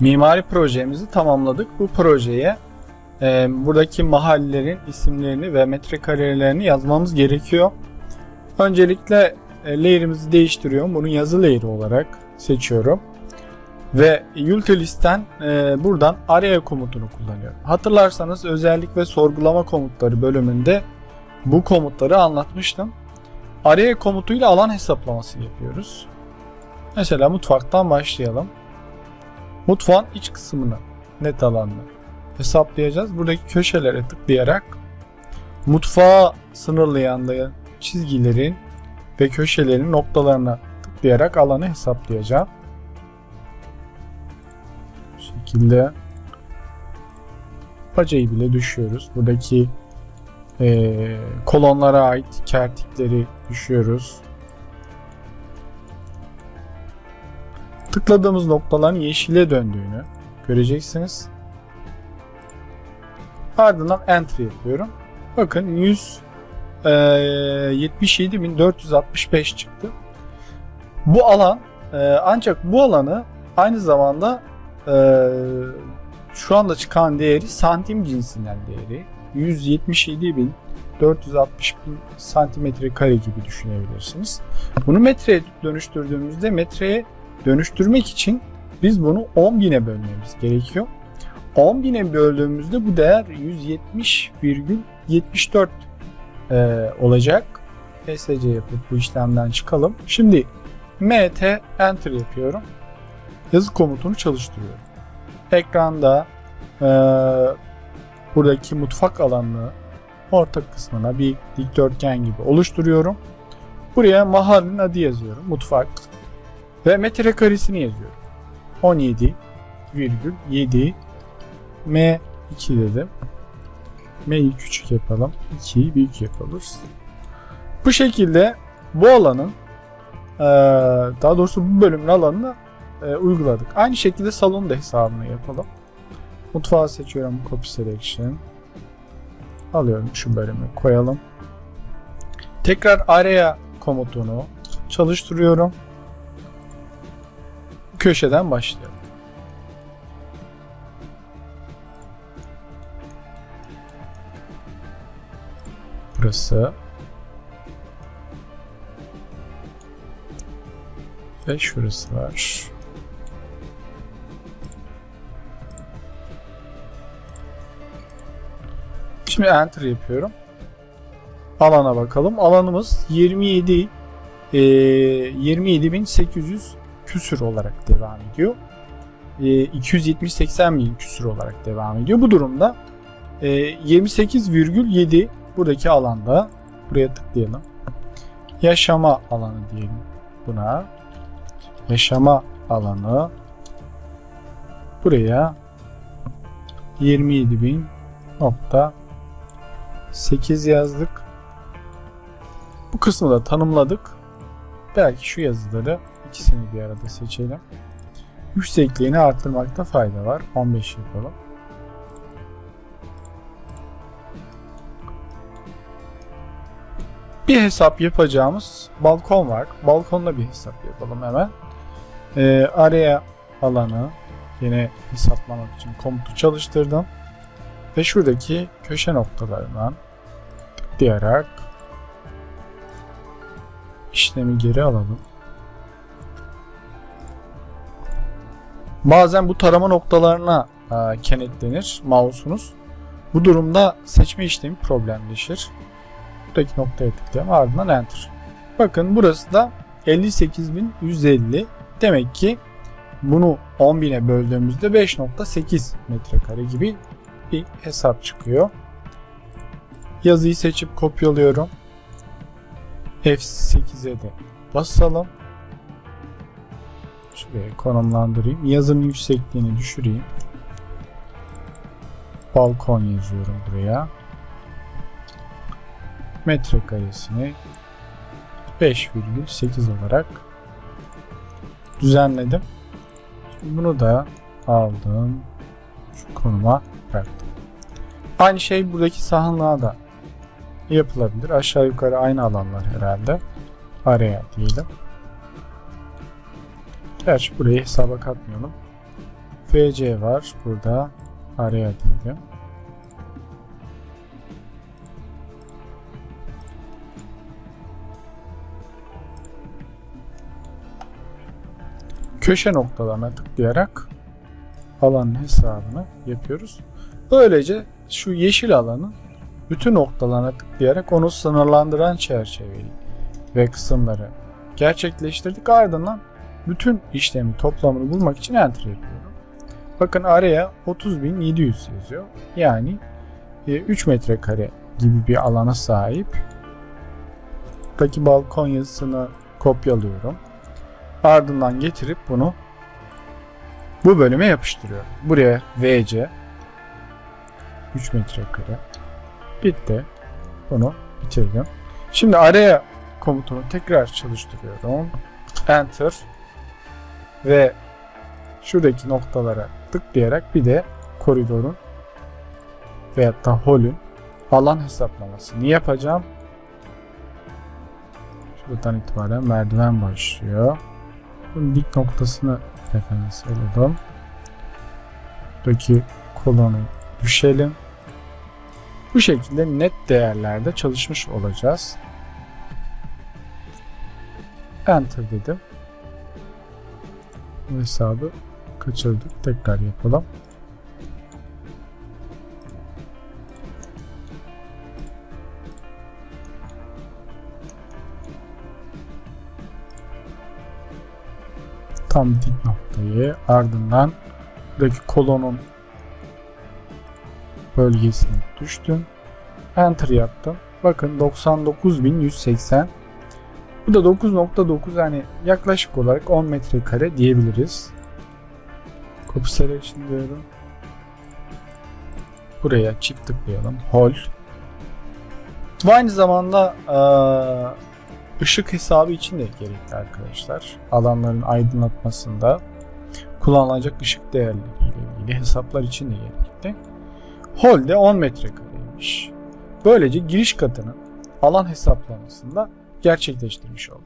Mimari projemizi tamamladık. Bu projeye e, buradaki mahallelerin isimlerini ve metrekarelerini yazmamız gerekiyor. Öncelikle e, layer'imizi değiştiriyorum. Bunu yazı layer'ı olarak seçiyorum. Ve utilities'ten e, buradan araya komutunu kullanıyorum. Hatırlarsanız özellik ve sorgulama komutları bölümünde bu komutları anlatmıştım. Araya komutuyla alan hesaplaması yapıyoruz. Mesela mutfaktan başlayalım. Mutfağın iç kısmını, net alanını hesaplayacağız. Buradaki köşelere tıklayarak mutfağı sınırlayan çizgilerin ve köşelerin noktalarına tıklayarak alanı hesaplayacağım. Bu şekilde bacayı bile düşüyoruz. Buradaki eee, kolonlara ait kertikleri düşüyoruz. Tıkladığımız noktaların yeşile döndüğünü göreceksiniz. Ardından enter yapıyorum. Bakın 100 eee, 77.465 çıktı. Bu alan eee, ancak bu alanı aynı zamanda eee, şu anda çıkan değeri santim cinsinden değeri 177.460 bin santimetre kare gibi düşünebilirsiniz. Bunu metreye dönüştürdüğümüzde metreye dönüştürmek için biz bunu 10.000'e bölmemiz gerekiyor. 10.000'e böldüğümüzde bu değer 170,74 e, olacak. PSC yapıp bu işlemden çıkalım. Şimdi MT Enter yapıyorum. Yazı komutunu çalıştırıyorum. Ekranda e, buradaki mutfak alanını orta kısmına bir dikdörtgen gibi oluşturuyorum. Buraya mahallenin adı yazıyorum. Mutfak. Ve metrekaresini yazıyorum. 17,7 M2 dedim. M'yi küçük yapalım. 2'yi büyük yapalım. Bu şekilde bu alanın daha doğrusu bu bölümün alanını uyguladık. Aynı şekilde salonun da hesabını yapalım. Mutfağı seçiyorum. Copy Selection. Alıyorum şu bölümü koyalım. Tekrar araya komutunu çalıştırıyorum. Köşeden başlayalım. Burası. Ve şurası var. Şimdi enter yapıyorum. Alana bakalım. Alanımız 27 e, 27.800 küsür olarak devam ediyor. E, 270-80 bin küsür olarak devam ediyor. Bu durumda e, 28,7 buradaki alanda buraya tıklayalım. Yaşama alanı diyelim buna. Yaşama alanı buraya 27.000 nokta 8 yazdık. Bu kısmı da tanımladık. Belki şu yazıları ikisini bir arada seçelim. Yüksekliğini arttırmakta fayda var. 15 yapalım. Bir hesap yapacağımız balkon var. Balkonda bir hesap yapalım hemen. Ee, araya alanı yine hesaplamak için komutu çalıştırdım. Ve şuradaki köşe noktalarından tıklayarak işlemi geri alalım. Bazen bu tarama noktalarına e, kenetlenir mouse'unuz. Bu durumda seçme işlemi problemleşir. Buradaki noktaya tıklayalım ardından enter. Bakın burası da 58.150. Demek ki bunu 10.000'e böldüğümüzde 5.8 metrekare gibi bir hesap çıkıyor. Yazıyı seçip kopyalıyorum. F8'e de basalım. Konumlandırayım. Yazının yüksekliğini düşüreyim. Balkon yazıyorum buraya. Metrekaresini 5,8 olarak düzenledim. Şimdi bunu da aldım. Şu konuma bıraktım. Aynı şey buradaki sahanlığa da yapılabilir. Aşağı yukarı aynı alanlar herhalde. Araya diyelim. Gerçi burayı hesaba katmayalım. BC var. Burada araya diyelim. Köşe noktalarına tıklayarak alanın hesabını yapıyoruz. Böylece şu yeşil alanın bütün noktalarına tıklayarak onu sınırlandıran çerçeveyi ve kısımları gerçekleştirdik. Ardından bütün işlemi toplamını bulmak için enter yapıyorum. Bakın araya 30.700 yazıyor. Yani e, 3 metrekare gibi bir alana sahip. Buradaki balkon yazısını kopyalıyorum. Ardından getirip bunu bu bölüme yapıştırıyorum. Buraya VC 3 metrekare. Bitti. Bunu bitirdim. Şimdi araya komutunu tekrar çalıştırıyorum. Enter ve şuradaki noktalara tıklayarak bir de koridorun veyahut da holün alan hesaplamasını yapacağım. Şuradan itibaren merdiven başlıyor. Bunun dik noktasını referans alalım. Buradaki kolonu düşelim. Bu şekilde net değerlerde çalışmış olacağız. Enter dedim. Bu hesabı kaçırdık. Tekrar yapalım. Tam dik noktayı ardından buradaki kolonun bölgesine düştüm. Enter yaptım. Bakın 99.180 bu da 9.9 yani yaklaşık olarak 10 metrekare diyebiliriz. Copy selection diyorum. Buraya çift tıklayalım. Hol. Bu aynı zamanda ışık hesabı için de gerekli arkadaşlar. Alanların aydınlatmasında kullanılacak ışık değerleriyle ilgili hesaplar için de gerekli. Hol de 10 metrekareymiş. Böylece giriş katının alan hesaplamasında gerçekleştirmiş olduk.